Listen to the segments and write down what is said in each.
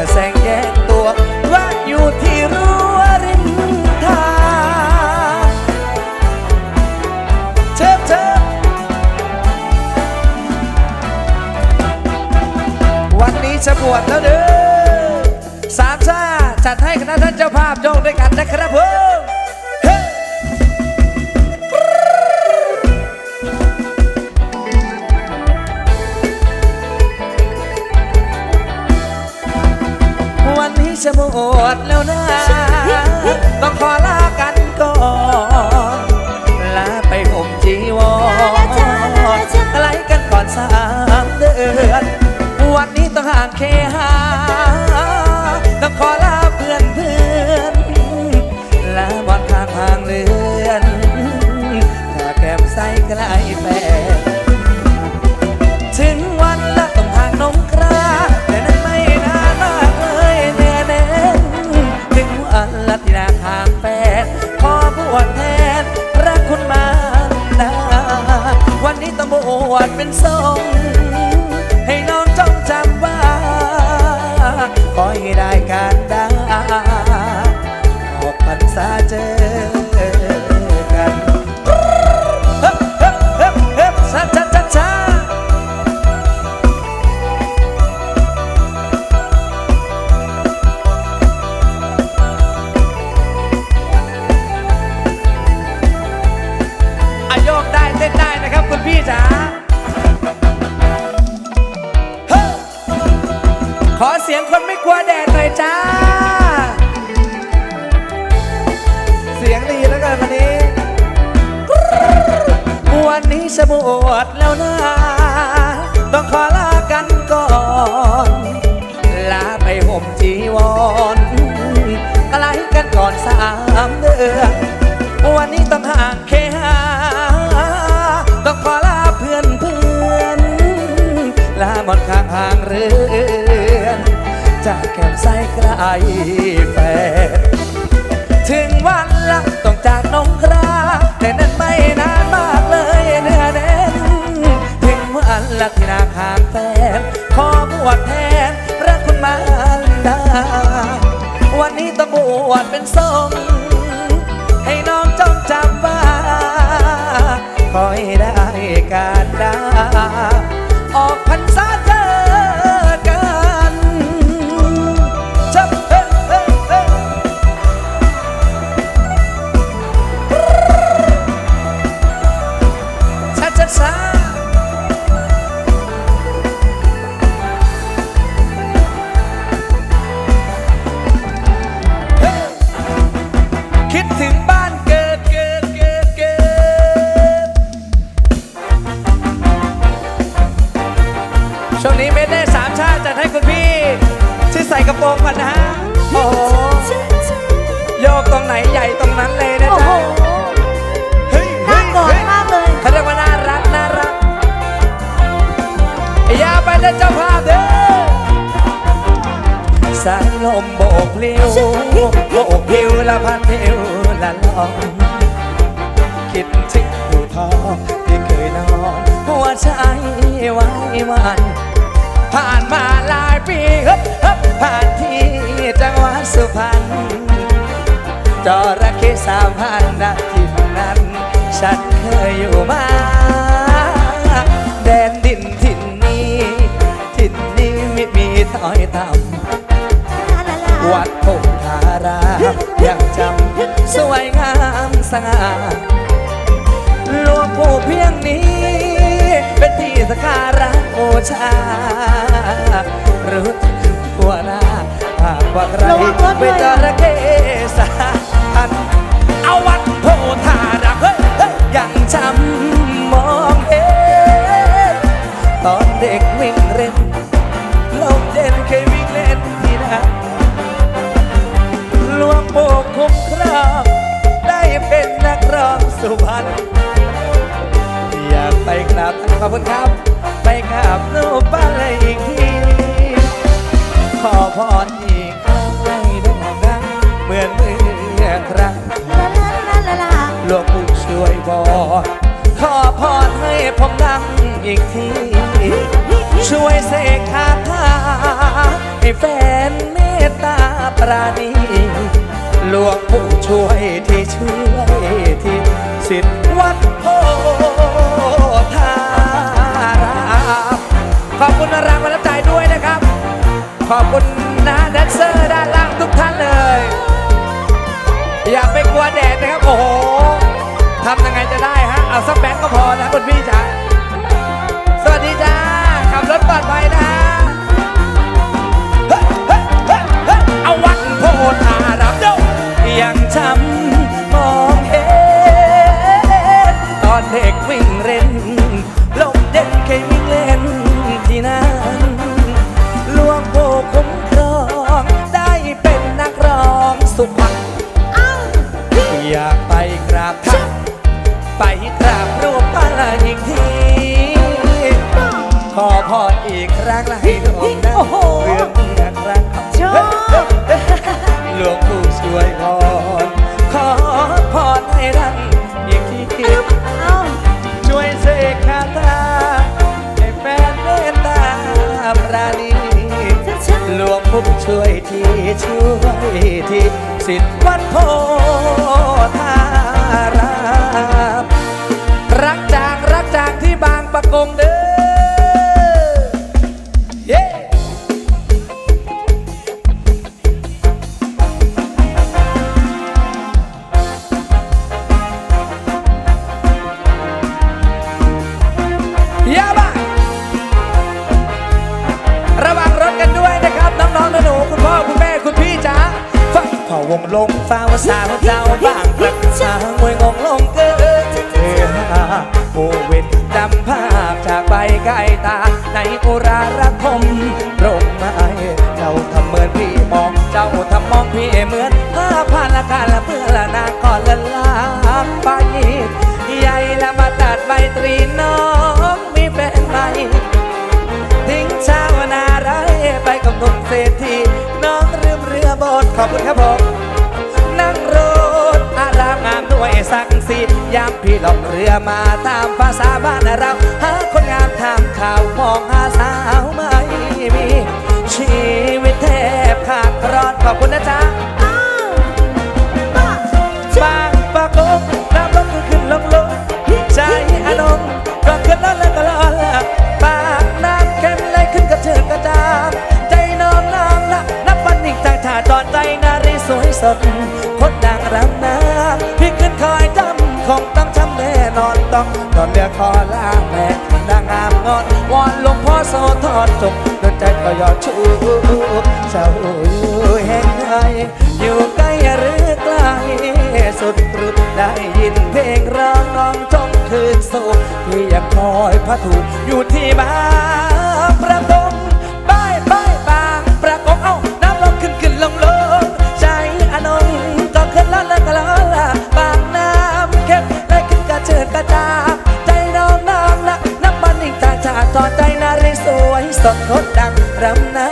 มาแสงแยกตัวว่าอยู่ที่รั้วริมทางเธอเธอวันนี้จะปวดแล้วเด้อ เสียงดีแล้วกันวันนี้วันนี้จะบวชแล้วนะ ต้องขอลากันก่อน ลาไปห่มจีวรไกลกันก่อนสามเดือนวันนี้ต้องห่างเคหาต้องขอลาเพื่อนเพื่อนลาหมดข้างห่างเรือนจากแก้มใสไกลแฟน ถึงวันละต้องจากน้องครา แต่นั้นไม่นานมากเลยเนื้อแน่นถึงวันละที่นาคางแฟนขอบวชแทนรักคุณมารดา วันนี้ต้องบวชเป็นสมให้น้องจงจำว่าขอย ไว้วันผ่านมาหลายปีฮึบฮึบผ่านที่จังหวัดสุพรรณจระเข้สามพันนาทินนั้น ฉันเคยอยู่มา แดนดินถิ่นนี้ ถิ่นนี้ไม่มีต้อยต่ำวัดพงธารายังจำสวยงามสง่าหลวงปู่เพียงนี้ สกการะบูชา รู้กว่าหน้าหากว่าใครระวังรถด้วยเป็นจระเข้สาพันเอาวัดโพธารามเฮ้ยเฮ้ยยังจำมองเห็นตอนเด็กวิ่งเล่น ลืมเรือโบดขอบคุณครับผมนั่งรถอารามงามด้วยสักสียามพี่ล่องเรือมาตามภาษาบ้านเรา หาคนงามทำข่าวมองหาสาวไม่มี ชีวิตแทบขาดรอดขอบคุณนะจ๊ะป้าบางปะกงน้ำลงก็ขึ้นลงลงใจ สดคนดังรำน้ำพี่ขึ้นคอยจำคงต้องจำแน่นอนต้องตอนเดือคอล่าแม่นางงามงอนวอนหลวงพ่อโสธรจงดนใจก็ยอดชูเจ้าอยู่แห่งใดอยู่ใกล้หรือไกลสุดหรือได้ยินเพลงร้องน้องจงคืนสู่พี่ยังคอยพระถูกอยู่ที่บ้าง วยสดงดดังรำนา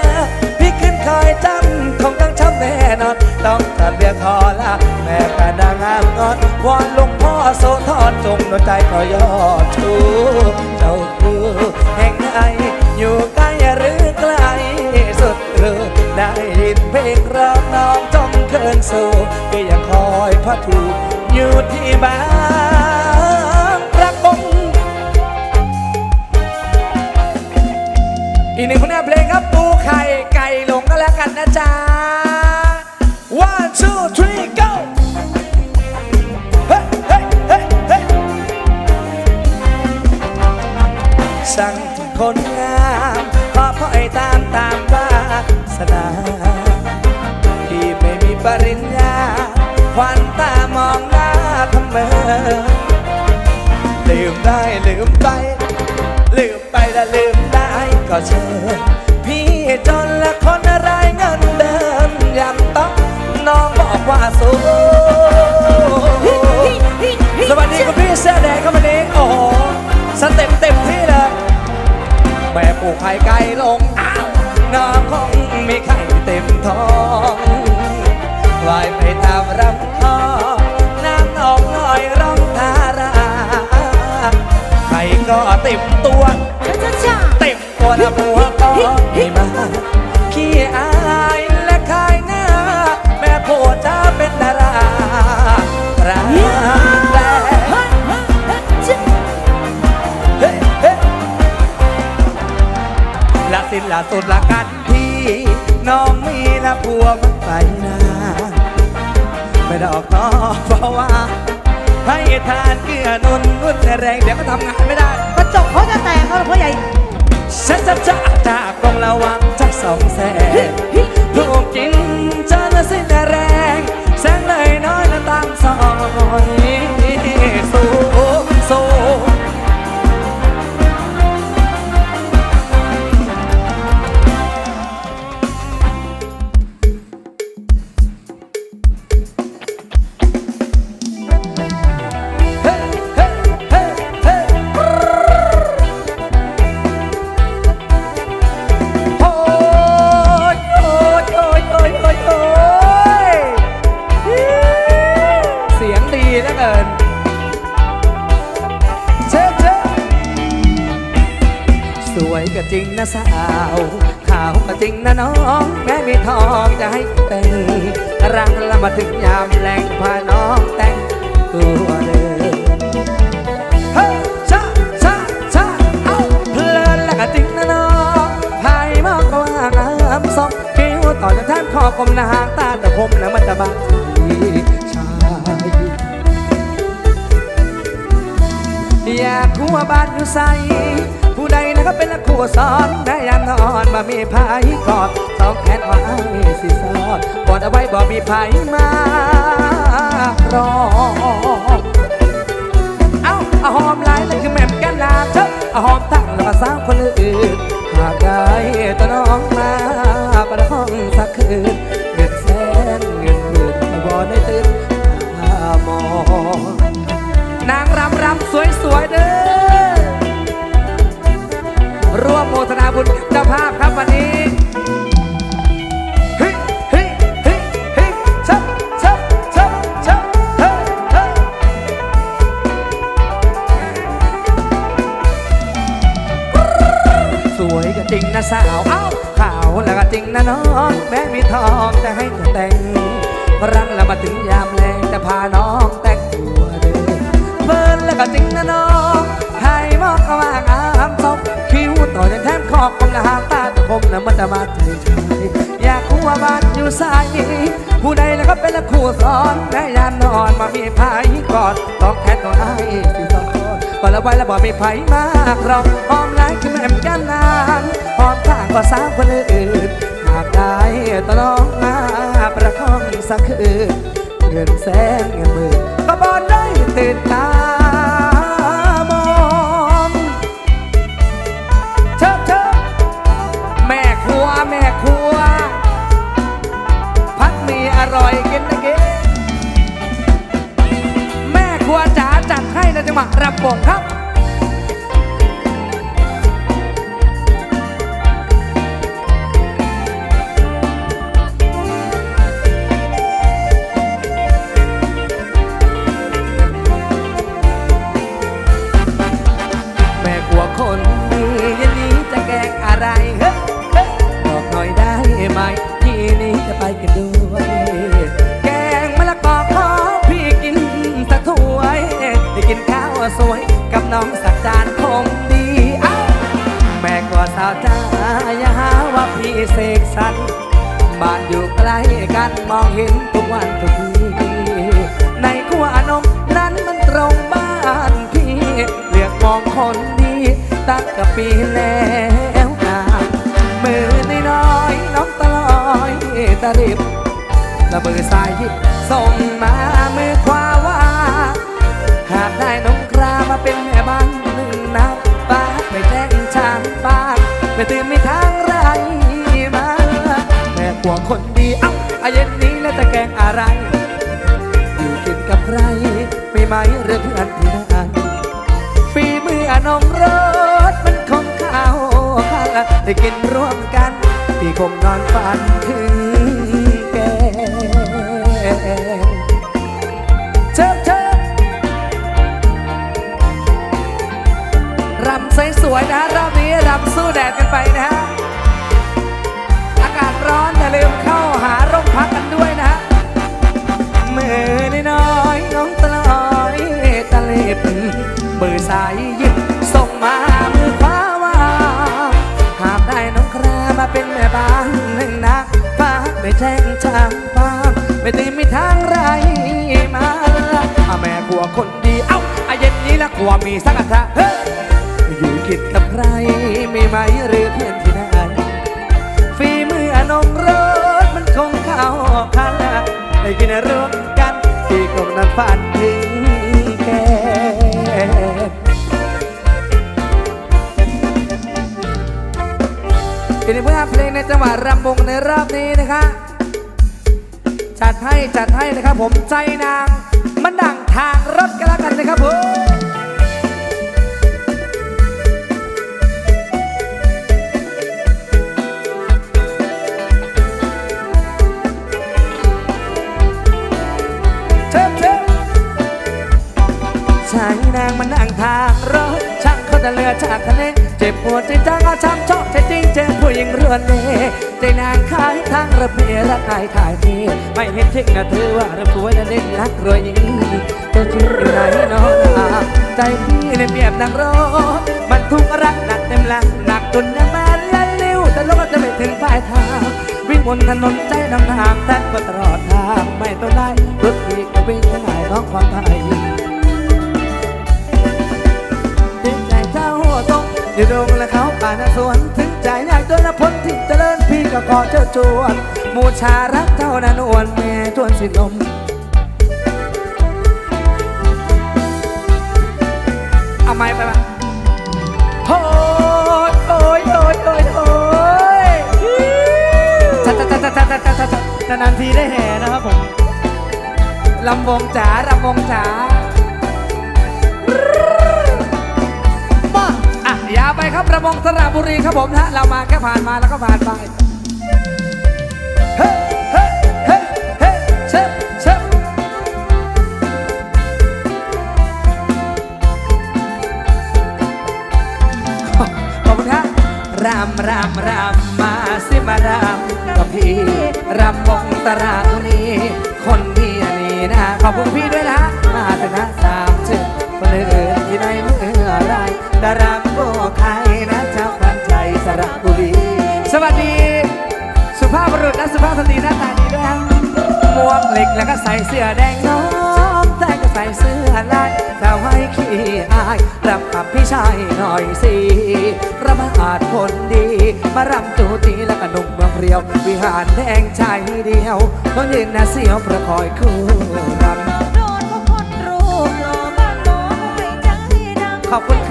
พี่ขึ้นคอยจำคงต้องช้ำแน่นอน ต้องตัดเรียกคอละแม่กระดังงามงอนวอนหลวงพ่อโสธรจงดวงใจขอยอดชูเจ้าคือแห่งไหนอยู่ใกล้หรือไกลสุดหรือได้ยินเพลงร้องน้องจงเคินสู่ก็ยังคอยพระถูกอยู่ที่บ้าน กันนะจ๊ะ one two three go เฮ้เฮ้เฮ้เฮ้สั่งคนงามขอพ่อยตามตามวาสนาที่ไม่มีปริญญาควันตามองหน้าทำเมอลืมได้ลืมไป ลืมไปและลืมได้ก็เชิญ แม่ปลูกไข่ไก่ลงอ้าวน้องคงมีไข่เต็มท้องลอยไปตามรำคอน้ำนองลอยร้องทาราไข่ก็เต็มตัวช้าช้าเต็มตัวนะผัว อ จริงนะน้องแม้มีทองจะให้แต่งรังละมาถึงยามแรงพาน้องแต่งตัวเลยเฮ้ยชะชะชะเอาเพลินและก็จริงนะน้องหายมากกว่างามสองคิ้วต่อจากแท่นคอกลมหน้าหางตาแต่ผมนะมันจะบางทีชายอยากหัวบ้านอยู่ใส ก็เป็นคู่สอนแม่ยังนอนบ่มีไผกอดสองแขนว่าไอ้สิสอดกอดเอาไว้บ่มีไผมา มนะมันจะมาเฉยชายอยากคู่ว่าบ้านอยู่สายผู้ใดแล้วก็เป็นคู่สอนแม่ยามนอนมามีพายกอดต้องแค่ตัวไอ้ที่สอนก่อนละไว้แล้วบอกมีไผ่มากเราหอมหลายคือแม่มกันนานหอมข้างกว่าสาวคนอื่นหากได้ตลองมาประคองสักคืนเงินแสนเงินหมื่นก็บอได้ตื่นตา ระรับงครับ น้องสักจานคงดีเอ้าแม่ก็สาวจ้าอย่าหาว่าพี่เสกสรรบ้านอยู่ใกล้กันมองเห็นทุกวันทุกทีในขั้วนมนั้นมันตรงบ้านพี่เลือกมองคนดีตั้งกับปีแล้วนะมือน้อยน้องตะลอยตะริบและมือซ้ายส่งมามือขวา เป็นแม่บ้านหนึ่งนับป้าไปแจ้งช่างป้าไปตื่นไม่ทางไรมาแม่กลัวคนดีเอ้าอาเย็นนี้แล้วจะแกงอะไร อยู่กินกับใครไม่ไหมหรือเพื่อนที่นั่นฝีมืออนงรสมันคงเข้าข้างได้กินร่วมกัน พี่คงนอนฝันถึง สวยๆนะรอบนี้รำสู้แดดกันไปนะฮะอากาศร้อนอย่าลืมเข้าหาร่มพักกันด้วยนะฮะมือน้อยน้องตะลอยตะเล็บมือซ้ายหยิบส่งมามือขวาว่าหากได้น้องครามาเป็นแม่บ้านหนึ่งนะไม่แจ้งจางปางไม่ตีไม่ทางไรมาแม่กลัวคนดีเอ้าอาเย็นนี้ละกลัวมีสักอันทะเฮ้ ยอยู่กินกับใครไมีไหมหรือเพื่อนที่ไหนฝีมืออนงรสมันคงเข้าคันได้กินร่วมกันที่กลมนั้นฝันถึงแกเป็นเพื่อเพลงในจังหวะรำวงในรอบนี้นะคะจัดให้จัดให้นะครับผมใจนางมันดังทางรถกันแล้วกันนะครับผม ชายนางมันนั่งทางรถช่างเขาแต่เรือจากทะเลเจ็บปวดใจจังเอาช้ำชอบใจจริงเจอผู้หญิงรวนเลใจนางขายทางระเบียรักอายขายทีไม่เห็นจริงนะเธอว่าระบวยและเล่นรักรวยยิ่งเธอชื่ออยู่ไหนน้องใจพี่ในเปียบนางรถมันทุกข์รักหนักเต็มหลังหนักจนยังมาละลิ้วแต่รถจะไม่ถึงปลายทางวิ่งบนถนนใจน้ำทางแต่ก็ตลอดทางไม่ต้องได้รถอีกก็วิ่งทั้งหลายน้องความไทย ดงและเขาป่านสวน ถึงใจอยากโดนพ้นที่เจริญพี่ก็ขอเจ้าจวนมูชารักเท่านันอวนแม่ทวนสินมเอาไม้ไปบ้างโอ้ยโอ้ยโอ้ยโอ้ยโอ้ยท่าชัดชัดชัดชัดชัดนานทีได้แห่นะครับผมลำวงจ๋าลำวงจ๋า ครับระมงสระบุรีครับผมนะเรามาแค่ผ่านมาแล้วก็ผ่านไปเฮ้เฮ้เฮ้เฮ้เชิบเชิบขอบคุณครับรำรำรำมาสิมารำกับพี่รำวงตระบุรีคนที่นี่นะขอบคุณพี่ แล้วก็ใส่เสื้อแดงน้องแต่ก็ใส่เสื้อลายแต่ไว้ขี้อายรับกับพี่ชายหน่อยสิระมาอาจคนดี มารำจูตีแล้วก็หนุ่มเมืองเพรียว วิหารแดงใจเดียวต้องยืนหน้าเสียวประคอยคู่รำโดนพวกค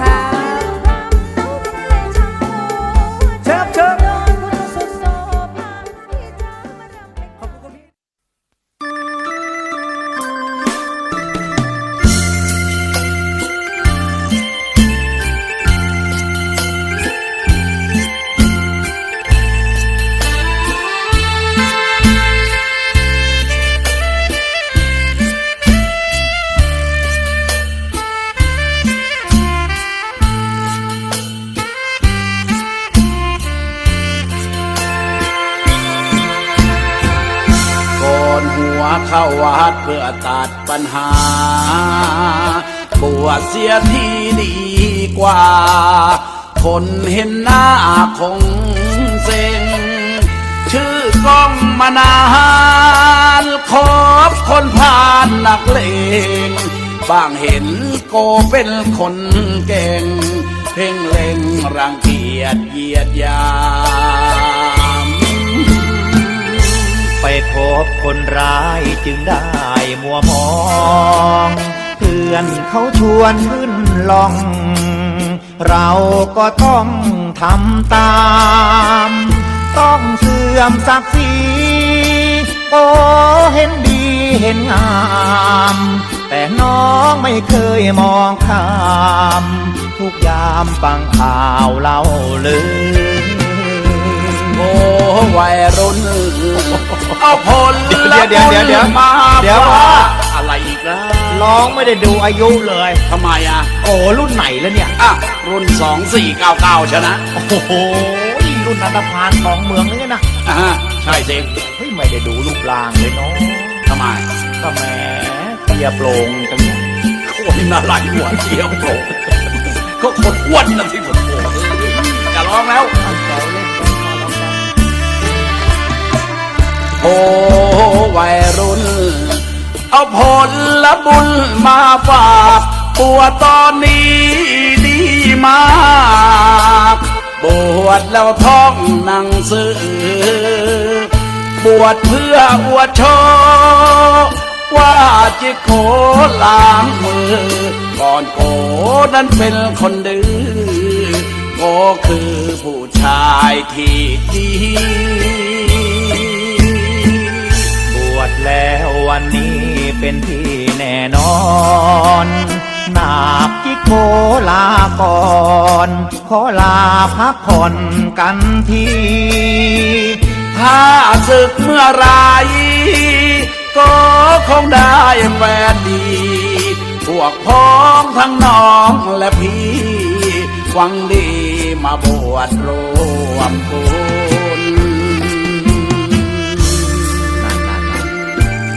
คงเซ็งชื่อกล้องมานานคบคนผ่านนักเลงบางเห็นโกเป็นคนเก่ง เพ่งเล็งรังเกียจเหยียดยามไปพบคนร้ายจึงได้มัวมองเพื่อนเขาชวนขึ้นลอง เราก็ต้อง ทำตาม ต้องเสื่อมศักดิ์ศรีโอ้เห็นดีเห็นงาม แต่น้องไม่เคยมองข้าม ทุกยามฟังข่าวเล่าลือโอ้วัยรุ่นเอาผลเดี๋ยวเดี๋ยวเดี๋ยวเดี๋ยวมาเดี๋ยวว่าว่าอะไรอีกแล้วร้องไม่ได้ดูอายุเลยทำไมอะ โอ้รุ่นไหนแล้วเนี่ย อะ รุ่น 2499 ชนะ โอ้โหรุ่นนันทพานของเมืองนี่นะอ่าฮะใช่สิเฮ้ยไม่ได้ดูรูปร่างเลยเนาะทำไมก็แหมเทียบโปร่งจังเนี่ยคนอะไรหัวเที่ยวโผล่ก็คนอ้วนนะที่ผมโผล่จะร้องแล้วตั้งใจเล่นกันมาแล้วกันผโอ้วัยรุ่น เอาผลละบุญมาฝาก ปวดตอนนี้ดีมาก บวชแล้วท่องหนังสือ บวชเพื่ออวดโชว์ว่าจิโกล้างมือ ก่อนโกนั้นเป็นคนดื้อโกคือผู้ชายที่ดีบวชแล้ววันนี้เป็นที่แน่นอน นาคจิโกลาก่อน ขอลาพักผ่อนกันที ถ้าศึกเมื่อไรก็คงได้แฟนดี พวกพ้องทั้งน้องและพี่หวังดีมาบวชรวมบุญ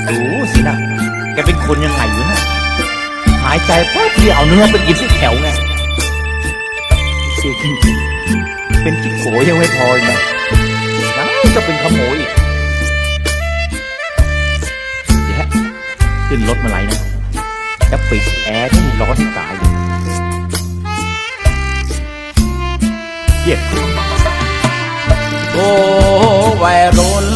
ดูสินะ แกเป็นคนยังไงอยู่นะายใจแป๊บเดียวเอาเนื้อไปกินที่แถวไงเสียจริงๆเป็นขี้โขยังไม่พออีกนะยังจะเป็นขโมยอีกเดี๋ยวขึ้นรถมาไหลนะแล้วปิดแอร์ที่ร้อนตายเย็ดโอ้วัยรุ่น